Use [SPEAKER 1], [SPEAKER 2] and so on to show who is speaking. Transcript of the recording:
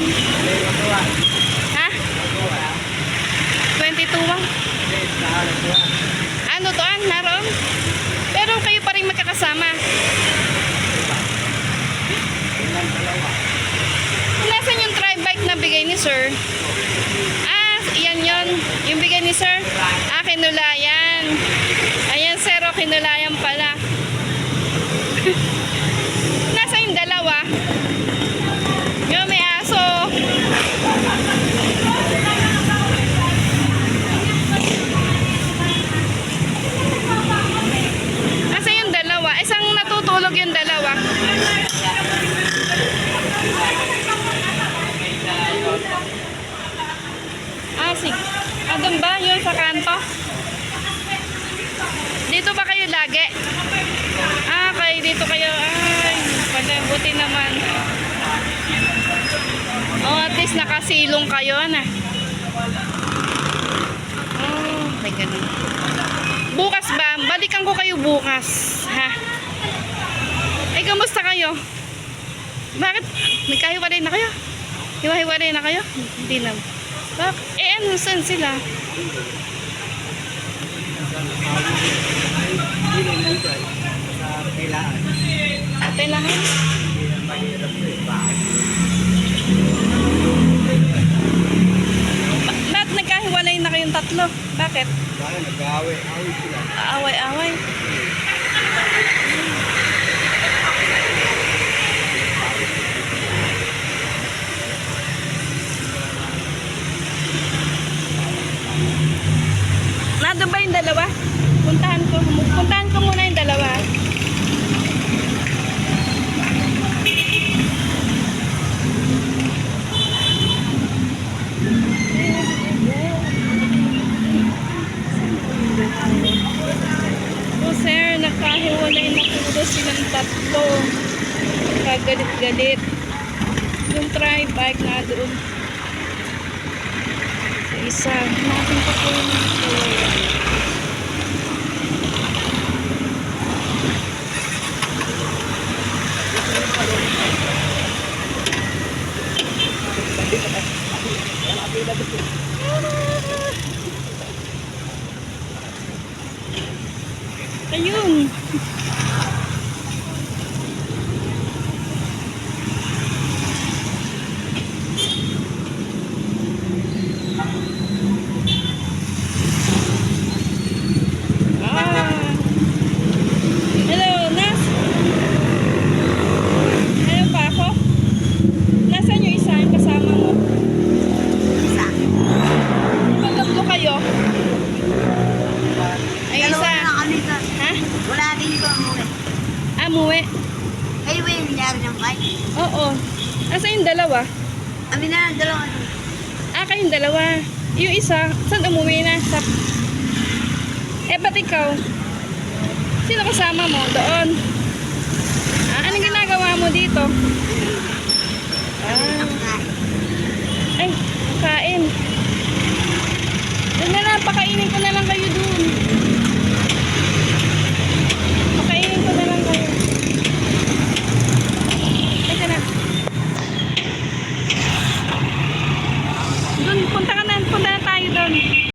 [SPEAKER 1] Nasaan? Ha? 22 ang? Ano to an? Naroon? Pero kayo pa rin magkakasama. Nasaan yung tri bike na bigay ni sir? Ah, yan yon Yung bigay ni sir? Ah, kinulayan. Ayan, sir, oh, kinulayan pala. Nasa yung dalawa? Yung may aso. Nasa yung dalawa? Isang natutulog yung dalawa. Ah, sige. Ah, doon ba? Yun sa kanto? Dito ba kayo lagi? Ah, kayo dito kayo. Ay, pala, buti naman. Oh, at least nakasilong kayo na. Oh, may ganun. Bukas ba? Balikan ko kayo bukas. Kamusta kayo? Bakit? Nagkahiwalay na kayo? Hiwa-hiwalay na kayo? Hindi na. Bak eh, ano, saan sila? Lahat? Ba- Ba't nagkahiwalay na kayong tatlo? Bakit? Aaway-away. Nado ba yung dalawa? Puntahan ko. Puntahan ko muna yung dalawa. Oh, sir, nagkahiwalay na puro silang tatlo. Kagalit-galit. Yung tri-bike na doon. Sa isa. Natin pa po yung Ayun. Ah, muwi.
[SPEAKER 2] Ay, ba yung nangyari ng bike?
[SPEAKER 1] Oo. Asa yung dalawa?
[SPEAKER 2] Ah, Amin na, dalawa.
[SPEAKER 1] Ah, kayong dalawa. Yung isa, saan umuwi na? Sa... Eh, ba't ikaw? Sino kasama mo? Doon. Ah, anong ginagawa mo dito? Ah. Ay, kain.